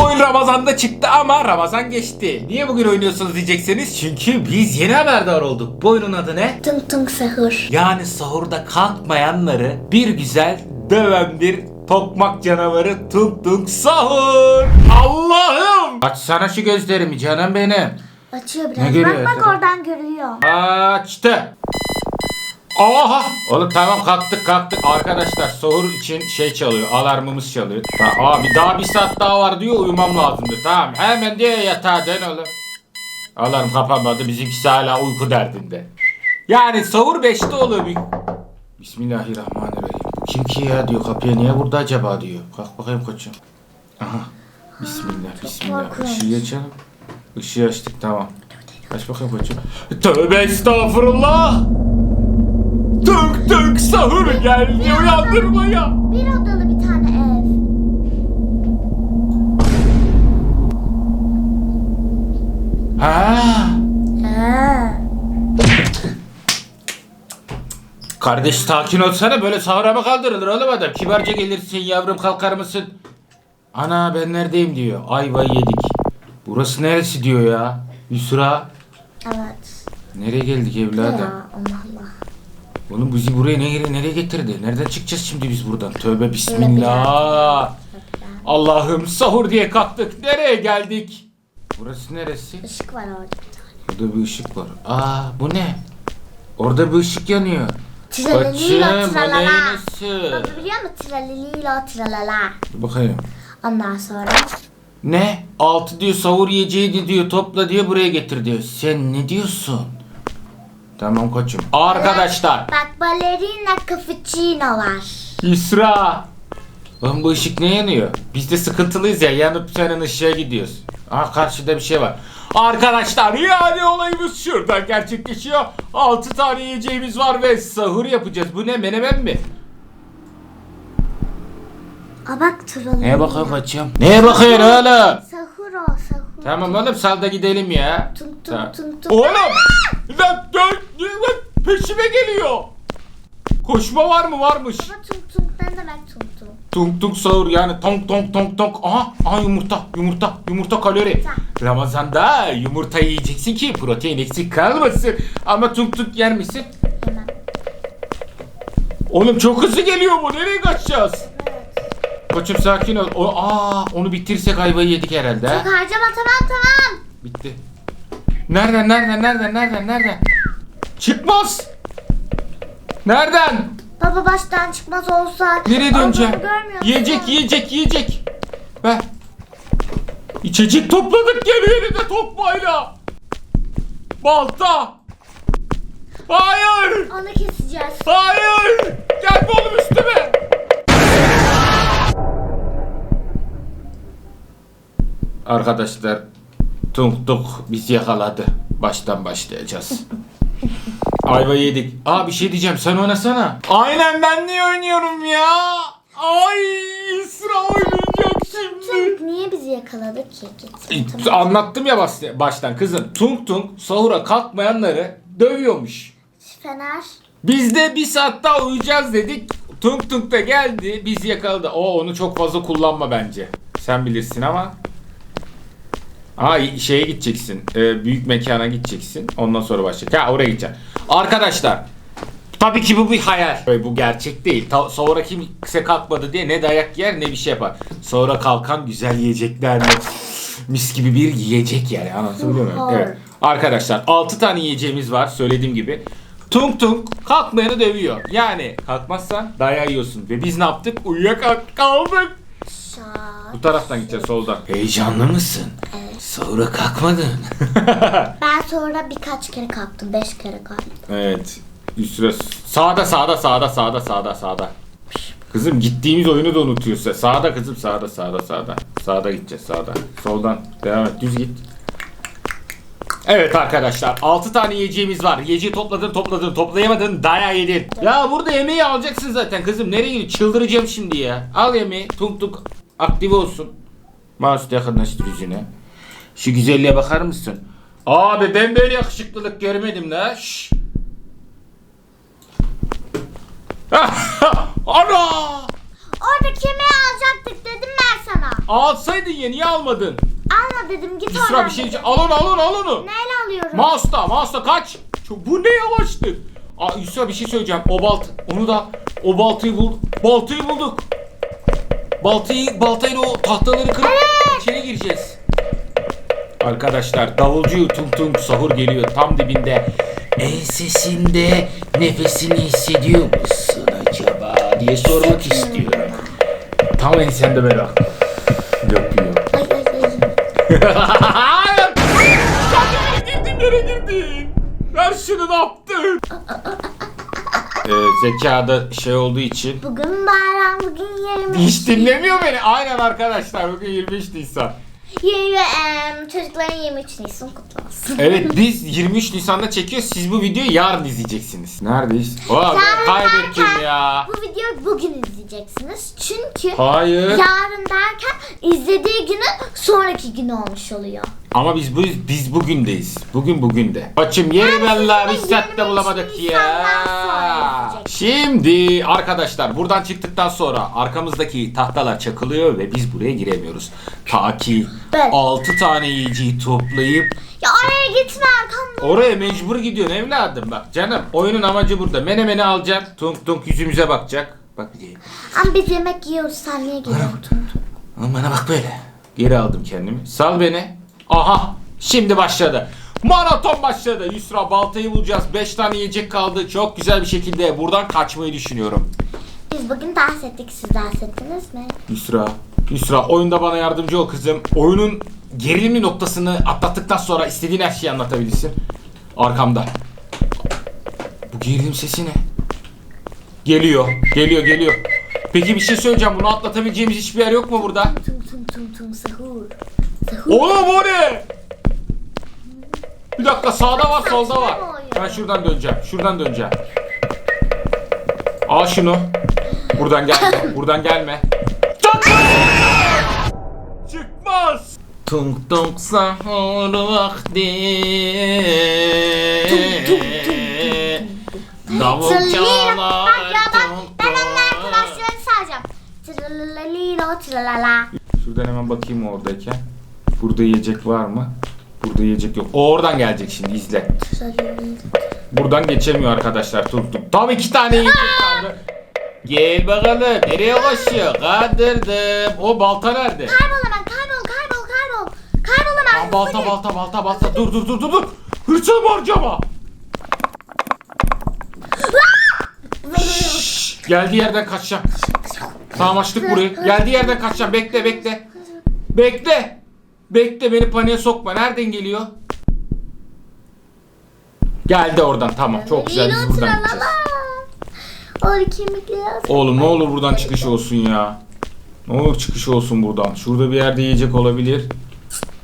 Bu oyun Ramazan'da çıktı ama Ramazan geçti. Niye bugün oynuyorsunuz diyeceksiniz. Çünkü biz yeni haberdar olduk. Bu oyunun adı ne? Tung tung sahur. Yani sahurda kalkmayanları bir güzel döven bir tokmak canavarı tung tung sahur. Allah'ım! Açsana şu gözlerimi canım benim. Açıyor biraz. görüyor bak bak acaba? oradan görüyor. Açtı. Oha! Oğlum tamam kalktık kalktık. Arkadaşlar sahur için şey çalıyor. Alarmımız çalıyor. Ta- abi daha bir saat daha var diyor uyumam lazımdı. Tamam hemen diye yatağa dön oğlum. Alarm kapanmadı. Bizimkisi hala uyku derdinde. Yani sahur 5'te oluyor. Bir... Bismillahirrahmanirrahim. Kim ki ya diyor kapıya niye vurdu acaba diyor. Kalk bakayım koçum. Aha. Bismillah bismillah. Işığı açalım. Işığı açtık tamam. Aç bakayım koçum. Tövbe estağfurullah. Tık tık sahur geldi uyandırmaya. Bir odalı bir tane ev. Ha. Ha. Kardeş sakin olsana böyle sahura mı kaldırılır oğlum adam? Kibarca gelirsin yavrum kalkar mısın? Ana ben neredeyim diyor. Ayva yedik. Burası neresi diyor ya? Yusra. Evet. Nereye geldik Ya evladım? Allah Allah. Oğlum bizi buraya nereye, nereye getirdi? Nereden çıkacağız şimdi biz buradan? Tövbe bismillah. Allah'ım sahur diye kalktık. Nereye geldik? Burası neresi? Işık var orada. Burada bir ışık var. Aa bu ne? Orada bir ışık yanıyor. Tralalila Koçum o tralala. neyin nesi? Baba biliyor musun? Tralalila tralala. Dur bakayım. Ondan sonra Ne? Altı diyor sahur yiyeceğiydi diyor topla diyor buraya getir diyor. Sen ne diyorsun? Tamam koçum. Arkadaşlar. bak ballerina cappuccino var. İsra. Lan bu ışık ne yanıyor? Biz de sıkıntılıyız ya yanıp senin ışığa gidiyoruz. Aha karşıda bir şey var. Arkadaşlar yani olayımız şuradan gerçekleşiyor. 6 tane yiyeceğimiz var ve sahur yapacağız. Bu ne menemen mi? Aa bak tralalila. Neye bakıyorsun koçum? Neye bakıyorsun oğlum? Sahur o sahur. Tamam oğlum sal da gidelim ya. Tamam. tung tung tung. Oğlum! Lan dön! Lan peşime geliyor. Koşma var mı? Varmış. Baba tung tung ne demek tung tung? Tung tung sahur yani tonk tonk tonk tonk. Aha, aha yumurta, yumurta, yumurta kalori. Ramazanda yumurta yiyeceksin ki protein eksik kalmasın. Ama tung tung yer misin? Oğlum çok hızlı geliyor bu. Nereye kaçacağız? Koçum sakin ol. O, aa, onu bitirsek ayvayı yedik herhalde. ha? Çok harcama tamam tamam. Bitti. Nereden nereden nereden nereden nereden? Çıkmaz. Nereden? Baba baştan çıkmaz olsa. Nereye döneceğim? Yiyecek yiyecek yiyecek. Ver. İçecek topladık geri elinde tokmayla. Balta. Hayır. Onu keseceğiz. Hayır. Gelme oğlum üstüme. Arkadaşlar Tung Tung bizi yakaladı. Baştan başlayacağız. Ayva yedik. Aa bir şey diyeceğim sen oynasana. Aynen ben niye oynuyorum ya? Ay İsra oynayacak şimdi. Tung niye bizi yakaladı ki? Git. E, Anlattım ya bas- baştan kızım. Tung Tung sahura kalkmayanları dövüyormuş. Fener. Biz de bir saat daha uyuyacağız dedik. Tung Tung da geldi bizi yakaladı. O onu çok fazla kullanma bence. Sen bilirsin ama. Aa şeye gideceksin. e, büyük mekana gideceksin. Ondan sonra başlayacak. Ya oraya gideceksin. Arkadaşlar. Tabii ki bu bir hayal. Bu gerçek değil. Ta- sonra kimse kalkmadı diye ne dayak yer ne bir şey yapar. Sonra kalkan güzel yiyecekler mis gibi bir yiyecek yani anlatabiliyor muyum? Evet. Arkadaşlar 6 tane yiyeceğimiz var söylediğim gibi. Tung tung kalkmayanı dövüyor. Yani kalkmazsan dayağı yiyorsun. Ve biz ne yaptık? Uyuyakalk kaldık. Şak. Bu taraftan gideceğiz soldan. Heyecanlı mısın? Evet. Sahura kalkmadın. Ben sonra birkaç kere kalktım. Beş kere kalktım. evet. Üstüne sağda sağda sağda sağda sağda sağda. Kızım gittiğimiz oyunu da unutuyorsun. Sağda kızım sağda sağda sağda. Sağda gideceğiz sağda. Soldan devam et düz git. Evet arkadaşlar 6 tane yiyeceğimiz var. Yiyeceği topladın topladın toplayamadın dayağı yedin. Ya burada yemeği alacaksın zaten kızım. Nereye gidiyorsun? Çıldıracağım şimdi ya. Al yemeği tunk tunk aktive olsun. Mouse'da yakınlaştır yüzüne. Şu güzelliğe bakar mısın? Abi ben böyle yakışıklılık görmedim la. Şşş. Ana! Orada kemiği alacaktık dedim ben sana. Alsaydın ya niye almadın? Alma dedim git oradan. bir şey diyeceğim. Al onu al onu al onu. Neyle alıyorum? Mouse'da mouse'da kaç. Şu- Bu ne yavaşlık. Aa, Yusra bir şey söyleyeceğim. O balt onu da o baltayı bul baltayı bulduk. Baltayı baltayla o tahtaları kırıp içeri gireceğiz. Arkadaşlar davulcu tung tung sahur geliyor tam dibinde. Ensesinde nefesini hissediyor musun acaba diye sormak istiyorum. Tam ensende böyle yapıyor. Ay ay ay. Sen nereye girdin? Nereye girdin? Şunu ne yaptın? Ee, zekada şey olduğu için Bugün bayram bugün 23. hiç dinlemiyor beni. Aynen arkadaşlar bugün 23 Nisan. Yeni em, çocukların 23 Nisan kutlu olsun. Evet biz 23 Nisan'da çekiyoruz. Siz bu videoyu yarın izleyeceksiniz. Neredeyiz? Aa, ben kaybettim ya. Bu videoyu bugün izleyeceksiniz. Çünkü Hayır. yarın derken izlediği günün sonraki günü olmuş oluyor. Ama biz bu biz bugündeyiz. Bugün bugün de. Açım yeri vallahi biz saatte bulamadık ya. Şimdi arkadaşlar buradan çıktıktan sonra arkamızdaki tahtalar çakılıyor ve biz buraya giremiyoruz. Ta ki Evet. 6 tane yiyeceği toplayıp Ya oraya gitme arkamda. oraya mecbur gidiyorsun evladım bak canım. Oyunun amacı burada. Menemeni alacak. Tunk tunk yüzümüze bakacak. Bak bir Ama biz yemek yiyoruz sen niye geliyorsun? Bana bak böyle. Geri aldım kendimi. Sal beni. Aha. Şimdi başladı. Maraton başladı. Yusra baltayı bulacağız. 5 tane yiyecek kaldı. Çok güzel bir şekilde buradan kaçmayı düşünüyorum. Biz bugün dans ettik siz dans ettiniz mi? Yusra. Yusra oyunda bana yardımcı ol kızım. Oyunun gerilimli noktasını atlattıktan sonra istediğin her şeyi anlatabilirsin. Arkamda. Bu gerilim sesi ne? Geliyor. Geliyor geliyor. Peki bir şey söyleyeceğim. Bunu atlatabileceğimiz hiçbir yer yok mu burada? Tum tum tum tum sahur. Oğlum o ne? Bir dakika sağda var solda var. Ben şuradan döneceğim. Şuradan döneceğim. Al şunu. Buradan gelme. Buradan gelme. Çıkmaz! Tung tung sahur vakti. Davul Tralala. çalar. Bak ya bak tung ben onun tung. arkadaşlarını. Şuradan hemen bakayım oradayken. Burada yiyecek var mı? Burada yiyecek yok. O oradan gelecek şimdi izle. Buradan geçemiyor arkadaşlar. Tut tut. Tam iki tane yiyecek kaldı. Gel bakalım. Nereye koşuyor? Kandırdım. O balta nerede? Kaybol hemen kaybol kaybol kaybol. Kaybol hemen. Aa, balta balta balta balta. Dur dur dur dur dur. Hırçın harcama. Şşş, Geldiği yerden kaçacağım. Tamam açtık burayı. Geldiği yerden kaçacağım. Bekle bekle. Bekle. Bekle beni paniğe sokma. Nereden geliyor? Geldi oradan tamam. Çok güzel biz buradan gideceğiz. Oğlum ne olur buradan çıkış olsun ya. Ne olur çıkış olsun buradan. Şurada bir yerde yiyecek olabilir.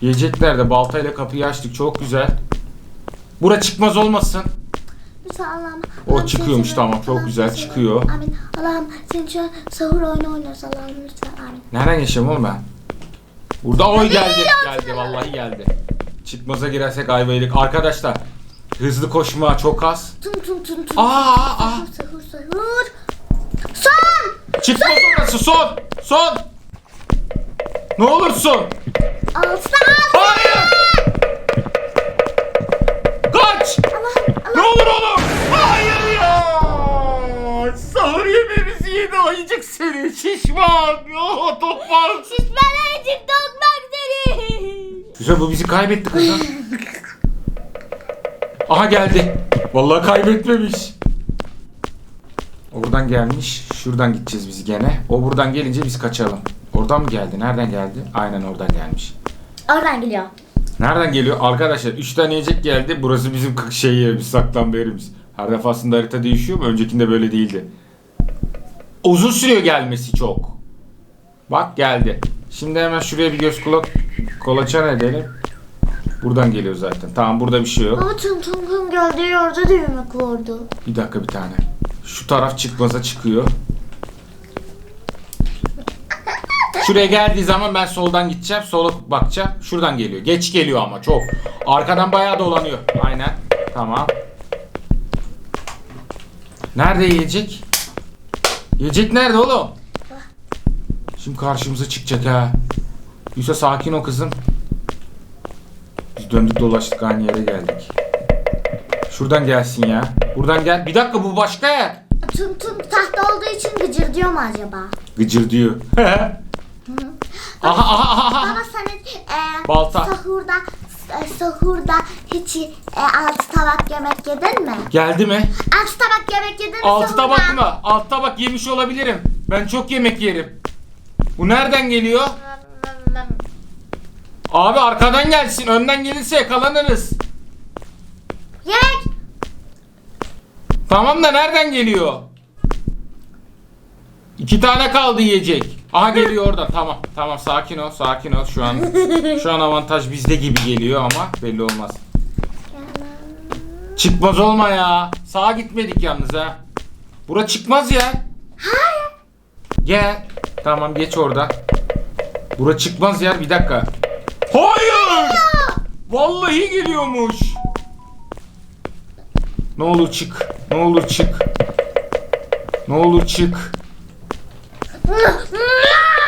Yiyecek nerede? Baltayla kapıyı açtık. Çok güzel. Bura çıkmaz olmasın. Lütfen Allah'ım. O Allah'ım çıkıyormuş, seni tamam, seviyorum. çok Allah'ım güzel seni çıkıyor. seviyorum. Amin. Allah'ım senin şu an sahur oyunu oynuyoruz Allah'ım lütfen amin. Nereden geçeceğim oğlum ben? Burada oy geldi. Geldi vallahi geldi. Çıkmaza girersek ayvaylık. Arkadaşlar hızlı koşma çok az. Tum tum tum tum. Aa, aa. Sahur sahur. Son. Çıkmaz orası son. Son. Ne olursun. Alsa. Hayır. Kaç. Allah'ım Ne Allah'ım. olur oğlum. Hayır ya. Sahur o yiyecek seni. Şişman. Oh, topal. Şişmeler için dokmak seni. Güzel bu bizi kaybetti kızım. Aha geldi. Vallahi kaybetmemiş. Oradan gelmiş. Şuradan gideceğiz biz gene. O buradan gelince biz kaçalım. Oradan mı geldi? Nereden geldi? Aynen oradan gelmiş. Oradan geliyor. Nereden geliyor? Arkadaşlar 3 tane yiyecek geldi. Burası bizim şey yerimiz, saklanma yerimiz. Her defasında harita değişiyor mu? Öncekinde böyle değildi. Uzun sürüyor gelmesi çok. Bak geldi. Şimdi hemen şuraya bir göz kulak kolaçan edelim. Buradan geliyor zaten. Tamam burada bir şey yok. Ama tum tum geldiği yerde de yemek vardı. Bir dakika bir tane. Şu taraf çıkmaza çıkıyor. Şuraya geldiği zaman ben soldan gideceğim. Sola bakacağım. Şuradan geliyor. Geç geliyor ama çok. Arkadan bayağı dolanıyor. Aynen. Tamam. Nerede yiyecek? Yiyecek nerede oğlum? Şimdi karşımıza çıkacak ha. Yusuf sakin ol kızım. Biz döndük dolaştık aynı yere geldik. Şuradan gelsin ya. Buradan gel. Bir dakika bu başka yer. Tung tung tahta olduğu için gıcır diyor mu acaba? Gıcır diyor. aha, aha, aha, aha. Baba sen e, Balta. sahurda sahurda hiç e, altı tabak yemek yedin mi? Geldi mi? Altı tabak yemek yedin mi Altı sahurda? tabak mı? Altı tabak yemiş olabilirim. Ben çok yemek yerim. Bu nereden geliyor? Abi arkadan gelsin. Önden gelirse yakalanırız. Yemek. Tamam da nereden geliyor? İki tane kaldı yiyecek. Aha geliyor oradan. Tamam. Tamam sakin ol. Sakin ol. Şu an şu an avantaj bizde gibi geliyor ama belli olmaz. Çıkmaz olma ya. Sağa gitmedik yalnız ha. Bura çıkmaz ya. Hayır. Gel. Tamam geç oradan. Bura çıkmaz yer. Bir dakika. Hayır. Vallahi geliyormuş. Ne olur çık. Ne olur çık. Ne olur çık.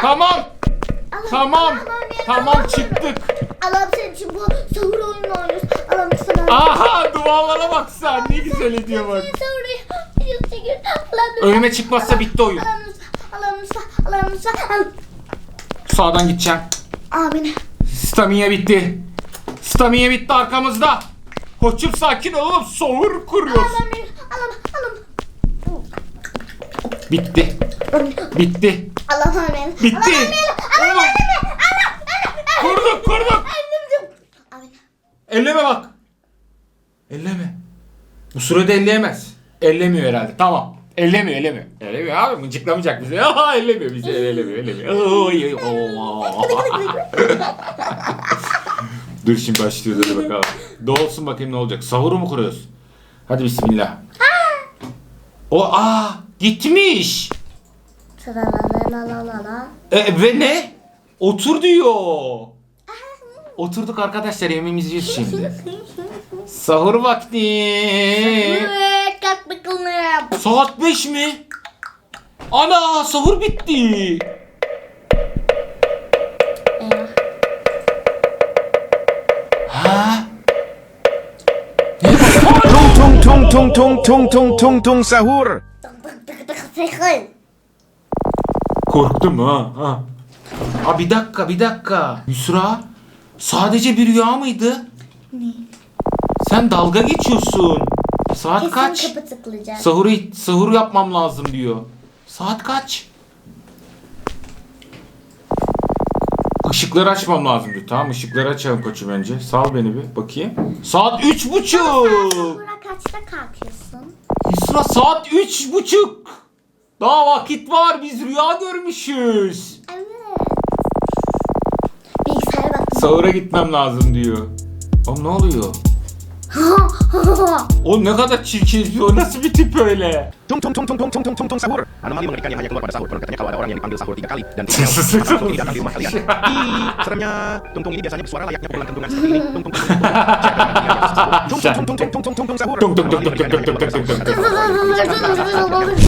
Tamam. Tamam. Tamam çıktık. Allah'ım senin için bu sahur oyunu oynuyoruz. Allah'ım lütfen Aha duvarlara bak sen. Ne güzel ediyor bak. Allah'ım. Önüme çıkmazsa bitti oyun. Allah'ım lütfen. Allah'ım lütfen. Allah'ım lütfen. Sağdan gideceğim. Amin. Stamina bitti. Stamina bitti arkamızda. Koçum sakin ol oğlum. Soğur kuruyoruz. Allah'ım Allah'ım Allah'ım. Bitti. Bitti. Allah'ım amin. Bitti. Allah'ım Oğlum. amin. Kurduk kurduk. Amin. Elleme bak. Elleme. Bu sürede elleyemez. Ellemiyor herhalde. Tamam. Ellemiyor, ellemiyor. Ellemiyor abi. Mıncıklamayacak bizi. Aha, ellemiyor bizi. Ellemiyor, ellemiyor. Oy. Dur şimdi başlıyoruz hadi bakalım. Doğulsun bakayım ne olacak. Sahuru mu kuruyoruz? Hadi bismillah. O aa gitmiş. E, ve ne? Otur diyor. Oturduk arkadaşlar yemeğimizi yiyoruz şimdi. Sahur vakti. Saat 5 mi? Ana sahur bitti. Ha? Tung tung tung tung tung tung tung tung sahur. Tık tık tık tık. Korktum ha. ha. Aa, bir dakika bir dakika. Yusra sadece bir rüya mıydı? Ne? Sen dalga geçiyorsun. Saat Kesin kaç? kapı tıklayacak. Sahuru, sahur yapmam lazım diyor. Saat kaç? Işıkları açmam lazım diyor. Tamam ışıkları açalım koçum önce. Sal beni bir bakayım. Saat üç buçuk. Sahura kaçta kalkıyorsun? Yusra saat üç buçuk. Daha vakit var. Biz rüya görmüşüz. Evet. Bilgisayara bak. Sahura gitmem lazım diyor. Oğlum ne oluyor? O ne kadar çirkin. O nasıl bir tip öyle? Tung tung tung tung tung tung tung tung tung sahur. Anomali mengerikan yang hanya keluar pada sahur. Katanya kalau ada orang yang dipanggil sahur tiga kali dan tidak tidak akan di rumah kalian. Seremnya, tung tung ini biasanya bersuara layaknya pukulan kentungan seperti ini. Tung tung tung tung. Tung tung tung tung tung tung tung tung sahur. Tung tung tung tung tung tung tung tung tung tung.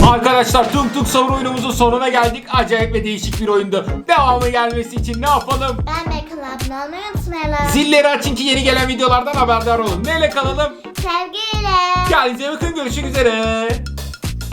Arkadaşlar Tung Tung Sahur oyunumuzun sonuna geldik. Acayip ve değişik bir oyundu. Devamı gelmesi için ne yapalım? Ben abone olmayı unutmayalım. Zilleri açın ki yeni gelen videolardan haberdar olun. Neyle kalalım? Sevgiyle. Kendinize bakın görüşmek üzere.